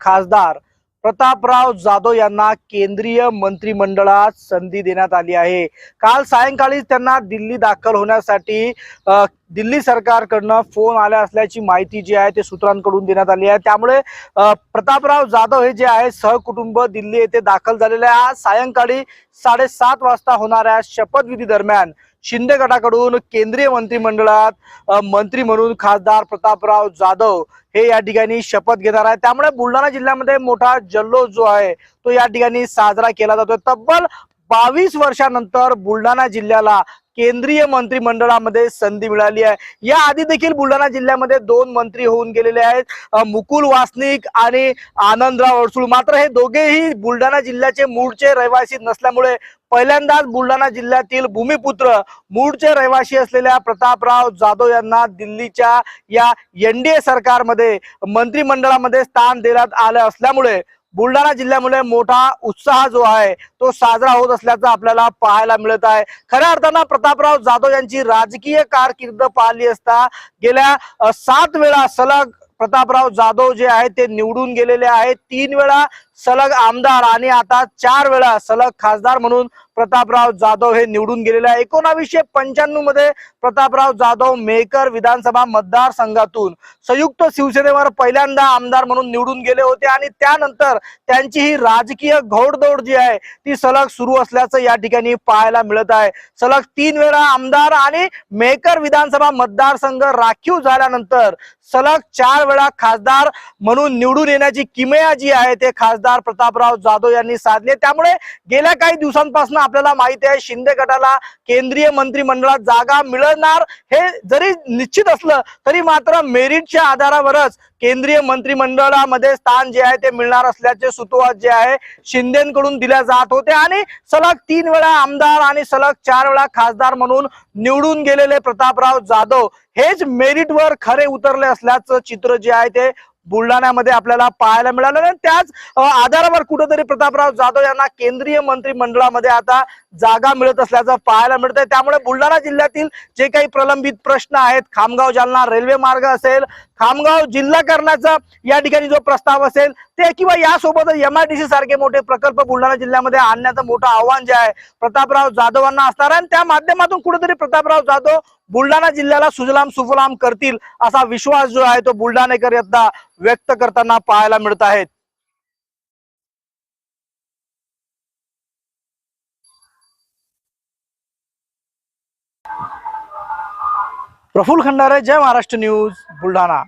खासदार प्रतापराव जाधव यांना केंद्रीय मंत्रिमंडळात संधी देण्यात आली आहे. काल सायंकाळी त्यांना दिल्ली दाखल होण्यासाठी दिल्ली सरकारकडनं फोन आल्या असल्याची माहिती जी आहे ते सूत्रांकडून देण्यात आली आहे. त्यामुळे प्रतापराव जाधव हे जे आहे सहकुटुंब दिल्ली येथे दाखल झालेले आहे. आज सायंकाळी साडेसात वाजता होणाऱ्या शपथविधी दरम्यान शिंदे गटाकडून केंद्रीय मंत्रिमंडळात मंत्री म्हणून खासदार प्रतापराव जाधव हे या ठिकाणी शपथ घेणार आहे त्यामुळे बुलढाणा जिल्ह्यामध्ये मोठा जल्लोष जो आहे तो या ठिकाणी साजरा केला जातोय. तब्बल बावीस वर्षानंतर बुलढाणा जिल्ह्याला केंद्रीय मंत्रिमंडळामध्ये संधी मिळाली आहे. या आधी देखील बुलढाणा जिल्ह्यामध्ये दोन मंत्री होऊन गेलेले आहेत. मुकुल वासनिक आणि आनंदराव अडसूळ. मात्र हे दोघेही बुलढाणा जिल्ह्याचे मूळचे रहिवासी नसल्यामुळे पहिल्यांदाच बुलढाणा जिल्ह्यातील भूमिपुत्र मूळचे रहिवासी असलेल्या प्रतापराव जाधव यांना दिल्लीच्या या एनडीए सरकारमध्ये मंत्रिमंडळामध्ये स्थान देण्यात आलं असल्यामुळे बुलढाणा जिल्ह्यामुळे मोठा उत्साह जो आहे तो साजरा होत असल्याचं आपल्याला पाहायला मिळत आहे. खऱ्या अर्थानं प्रतापराव जाधव यांची राजकीय कारकीर्द पाहिली असता गेल्या सात वेळा सलग प्रतापराव जाधव जे आहेत ते निवडून गेलेले आहेत. तीन वेळा सलग आमदार आणि आता चार वेळा सलग खासदार म्हणून प्रतापराव जाधव हे निवडून गेलेले आहे. एकोणावीसशे पंच्याण्णवमध्ये प्रतापराव जाधव मेकर विधानसभा मतदारसंघातून संयुक्त शिवसेनेवर पहिल्यांदा आमदार म्हणून निवडून गेले होते आणि त्यानंतर त्यांची ही राजकीय घोडदौड जी आहे ती सलग सुरू असल्याचं या ठिकाणी पाहायला मिळत आहे. सलग तीन वेळा आमदार आणि मेकर विधानसभा मतदारसंघ राखीव झाल्यानंतर सलग चार वेळा खासदार म्हणून निवडून येण्याची किमया जी आहे ते खासदार प्रतापराव जाधव यांनी साधले. त्यामुळे गेल्या काही दिवसांपासून आपल्याला माहिती आहे शिंदे गटाला केंद्रीय मंत्रिमंडळात जागा मिळणार हे जरी निश्चित असलं तरी मात्र मेरिटच्या आधारावरच केंद्रीय मंत्रिमंडळामध्ये स्थान जे आहे ते मिळणार असल्याचे सुतोवाद जे आहे शिंदेकडून दिल्या जात होते. आणि सलग तीन वेळा आमदार आणि सलग चार वेळा खासदार म्हणून निवडून गेलेले प्रतापराव जाधव हेच मेरिटवर खरे उतरले असल्याचं चित्र जे आहे ते बुलढाण्यामध्ये आपल्याला पाहायला मिळालं आणि त्याच आधारावर कुठंतरी प्रतापराव जाधव यांना केंद्रीय मंत्रिमंडळामध्ये आता जागा मिळत असल्याचं पाहायला मिळत आहे त्यामुळे बुलढाणा जिल्ह्यातील जे काही प्रलंबित प्रश्न आहेत खामगाव जालना रेल्वे मार्ग असेल खामगाव जिल्हा करण्याचा या ठिकाणी जो प्रस्ताव असेल ते किंवा यासोबतच एमआयडीसी सारखे मोठे प्रकल्प बुलढाणा जिल्ह्यामध्ये आणण्याचं मोठं आव्हान जे आहे प्रतापराव जाधवांना असणार आहे. आणि त्या माध्यमातून कुठेतरी प्रतापराव जाधव बुलढाणा जिल्ह्याला सुजलाम सुफलाम करतील असा विश्वास जो आहे तो बुलढाणेकर यत्ता व्यक्त करताना पाहायला मिळत आहेत. प्रफुल्ल खंडारे जय महाराष्ट्र न्यूज बुलढाणा.